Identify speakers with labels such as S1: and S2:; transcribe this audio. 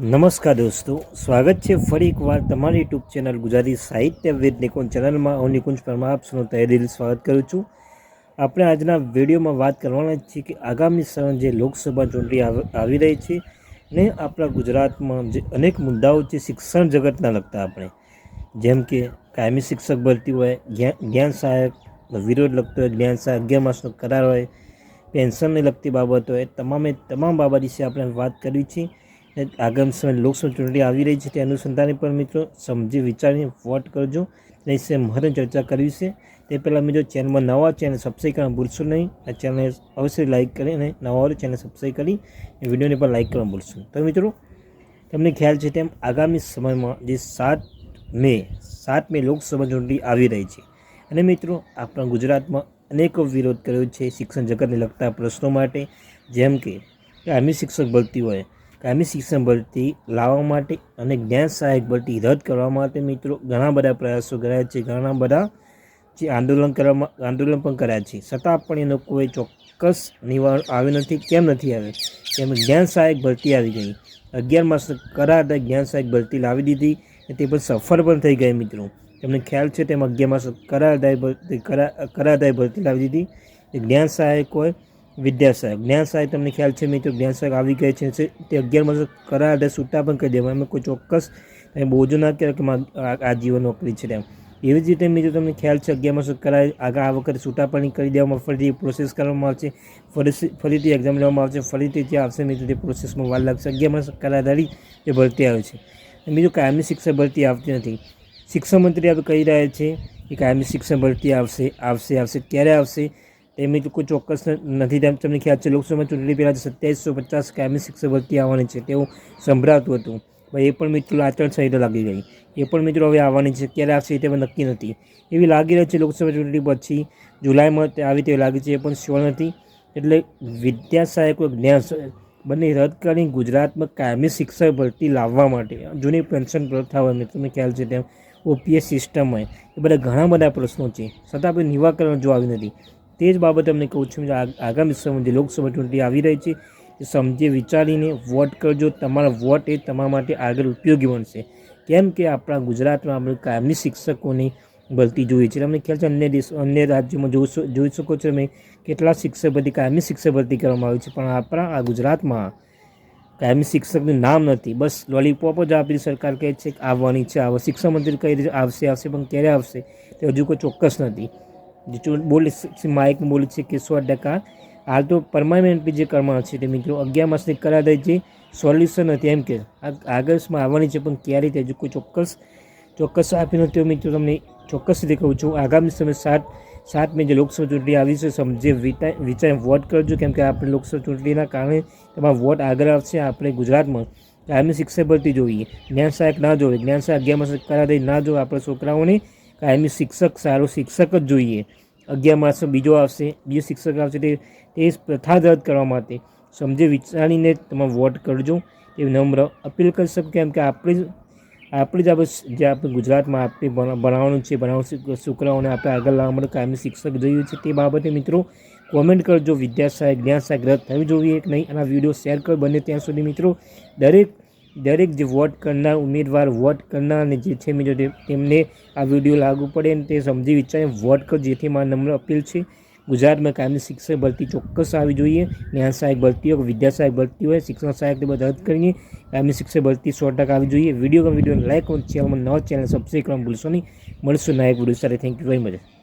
S1: નમસ્કાર દોસ્તો, સ્વાગત છે ફરી એકવાર તમારી યુટ્યુબ ચેનલ ગુજરાતી સાહિત્ય વેદ નિકુંજ ચેનલમાં. હું નિકુંજ પરમાર આપનું તહેદીલ સ્વાગત કરું છું. આપણે આજના વિડીયોમાં વાત કરવાના છીએ કે આગામી સમય જે લોકસભા ચૂંટણી આવ- રહી છે ને આપણા ગુજરાતમાં જે અનેક મુદ્દાઓ છે શિક્ષણ જગતના લગતા આપણે. જેમ કે કાયમી શિક્ષક ભરતી હોય જ્ઞાન સહાયક વિરોધ લગતો હોય, જ્ઞાન સહાયક અગિયાર માસનો કરાર હોય, પેન્શનને લગતી બાબતો હોય, તમામે તમામ બાબત વિશે આપણે વાત કરવી છે. ને આગામી સમય લોકસભા ચૂંટણી આવી રહી છે, તે અનુસંધાને પણ મિત્રો સમજી વિચારીને વોટ કરજો. અને વિશે મહત્વની ચર્ચા કરવી છે, તે પહેલાં મિત્રો ચેનલમાં નવા ચેનલ સબસ્ક્રાઈબ કરવા ભૂલશો નહીં. આ ચેનલને અવશ્ય લાઇક કરી અને નવા હોય ચેનલ સબસ્ક્રાઈબ કરી વિડીયોને પણ લાઇક કરવા ભૂલશો તો મિત્રો, તમને ખ્યાલ છે તેમ આગામી સમયમાં જે સાત મે સાત મે લોકસભા ચૂંટણી આવી રહી છે. અને મિત્રો, આપણા ગુજરાતમાં અનેકો વિરોધ કર્યો છે શિક્ષણ જગતને લગતા પ્રશ્નો માટે, જેમ કે આર્મી શિક્ષક ભરતી હોય કાયમી શિક્ષણ ભરતી, લાવવા માટે અને જ્ઞાન સહાયક ભરતી રદ કરવા માટે મિત્રો ઘણા બધા પ્રયાસો કર્યા છે. ઘણા બધા જે આંદોલન કરવામાં, આંદોલન પણ કર્યા છે. છતાં પણ એનો કોઈ ચોક્કસ નિવારણ આવ્યું નથી, કેમ નથી આવ્યો કેમ જ્ઞાન સહાયક ભરતી આવી ગઈ. અગિયાર માસ કરાર જ્ઞાન સહાયક ભરતી લાવી દીધી તે પણ સફળ પણ થઈ ગઈ મિત્રો. તમને ખ્યાલ છે તેમ અગિયાર માસ કરારદાય કરારદાય ભરતી લાવી દીધી. જ્ઞાન સહાયક હોય વિદ્યા સહાયક જ્ઞાન સહાયક તમને ખ્યાલ છે મિત્રો, જ્ઞાન સહાયક આવી ગઈ છે તે અગિયાર માસ કરારદાય છૂટા પણ કરી દેવા, એમાં કોઈ ચોક્કસ બોજો ના કહેવાય કે આ જીવન નોકરી છે તેમ. એવી જ રીતે મિત્રો તમને ખ્યાલ છે, અગિયાર માસ કરાર, આગળ આ વખતે છૂટા પણ કરી દેવામાં ફરીથી પ્રોસેસ કરવામાં આવશે. ફરી ફરીથી એક્ઝામ લેવામાં આવશે, ફરીથી જે આવશે મિત્રો, તે પ્રોસેસમાં વાર લાગશે. અગિયાર માસ કરારદારી એ ભરતી આવે છે. બીજું કાયમી શિક્ષણ ભરતી આવતી નથી. શિક્ષણ મંત્રી આપણે કહી રહ્યા છે કે કાયમી શિક્ષણ ભરતી આવશે આવશે આવશે ક્યારે આવશે તેની તો કોઈ ચોક્કસ નથી. તેમ તમને ખ્યાલ છે લોકસભા ચૂંટણી પહેલાં સત્યાવીસો પચાસ કાયમી શિક્ષક ભરતી આવવાની છે તેવું સંભળાતું હતું. પણ એ પણ મિત્રો આચરણસંહિતા લાગી ગઈ. એ પણ મિત્રો હવે આવવાની છે, ક્યારે આવશે તે નક્કી નથી. એવી લાગી રહી છે લોકસભા ચૂંટણી પછી જુલાઈમાં આવી તેવી લાગી છે, એ પણ શ્યોર નથી. એટલે વિદ્યા જ્ઞાન બંને રદ કરી ગુજરાતમાં કાયમી શિક્ષક ભરતી લાવવા માટે જૂની પેન્શન પ્રથા હોય તમને ખ્યાલ છે તેમ, ઓપીએસ સિસ્ટમ હોય, એ બધા ઘણા બધા પ્રશ્નો છે. છતાં આપણે નિવાકરણ જો આવી નથી. તે જ બાબત અમને કહું છું આગામી સમય જે લોકસભા ચૂંટણી આવી રહી છે, એ સમજી વિચારીને વોટ કરજો. તમારા વોટ એ તમારા માટે આગળ ઉપયોગી બનશે. કેમ કે આપણા ગુજરાતમાં આપણે કાયમી શિક્ષકોની ભરતી જોઈએ છે. તમને ખ્યાલ છે અન્ય દેશ, અન્ય રાજ્યોમાં જોઈ જોઈ શકો છો તમે કેટલા શિક્ષક ભરતી, કાયમી શિક્ષક ભરતી કરવામાં આવી છે. પણ આપણા, આ ગુજરાતમાં કાયમી શિક્ષકનું નામ નથી. બસ લોલીપોપ જ આપણી સરકાર કહે છે કે આવવાની છે, આવો શિક્ષણ મંત્રી કહી રીતે આવશે આવશે, પણ ક્યારે આવશે તે હજુ કોઈ ચોક્કસ નથી. બોલે છે માઇક બોલે છે કે સો ટકા. હાલ તો પરમાનન્ટલી જે કરવાનું છે તે મિત્રો. અગિયાર માસની કરાર જે સોલ્યુશન હતી એમ કે. આગળમાં આવવાની છે, પણ ક્યારે તે હજુ કોઈ ચોક્કસ ચોક્કસ આપી નથી મિત્રો. તમને ચોક્કસ રીતે કહું છું, આગામી સમય સાત સાત મે જે લોકસભા ચૂંટણી આવી છે, સમજે, વિચાર વોટ કરજો, કેમ કે આપણે લોકસભા ચૂંટણીના કારણે તમારા વોટ આગળ આવશે આપણે ગુજરાતમાં. કાયમી શિક્ષક ભરતી જોઈએ. જ્ઞાન સહાયક ના જોઈએ જ્ઞાન સહાયક અગિયાર માસ કરાર ના જોવે આપણે છોકરાઓને. કાયમી શિક્ષક, સારો શિક્ષક જ જોઈએ. અગિયાર માસ બીજો આવશે, બીજો શિક્ષક આવશે, તે તે પ્રથા રદ કરવા માટે. સમજે, વિચારીને તમે વોટ કરજો. એ નમ્ર અપીલ કરી શકું કેમ કે આપણે જ આપણે જ આપણે જે આપણે ગુજરાતમાં આપણે ભણાવવાનું છે ભણાવવાનું છોકરાઓને આપણે આગળ લાવવા માટે કાયમી શિક્ષક જોઈએ છે. તે બાબતે મિત્રો કોમેન્ટ કરજો. વિદ્યા સહાયક જ્ઞાન સહાયક રદ થવી જોઈએ કે નહીં? અને વીડિયો શેર કરો. બને ત્યાં સુધી મિત્રો, દરેક દરેક જે વોટ કરનાર ઉમેદવાર વોટ કરનાર અને જે છે મિત્રો તેમને આ વીડિયો લાગુ પડે અને તે સમજી વિચારીને વોટ કરો. જેથી મારા નમ્ર અપીલ છે, ગુજરાતમાં કાયમી શિક્ષક ભરતી ચોક્કસ આવી જોઈએ. જ્ઞાન સહાયક ભરતી હોય વિદ્યા સહાયક ભરતી હોય, શિક્ષણ સહાયક તે બધા રદ કરીને કાયમી શિક્ષક ભરતી સો ટકા આવી જોઈએ. વીડિયો વીડિયો લાઈક ચેનલમાં નવા ચેનલ સબસ્ક્રાઈબ કરવાનું ભૂલશો નહીં. મળશું નાયક વીડિયો સાથે. Thank you very much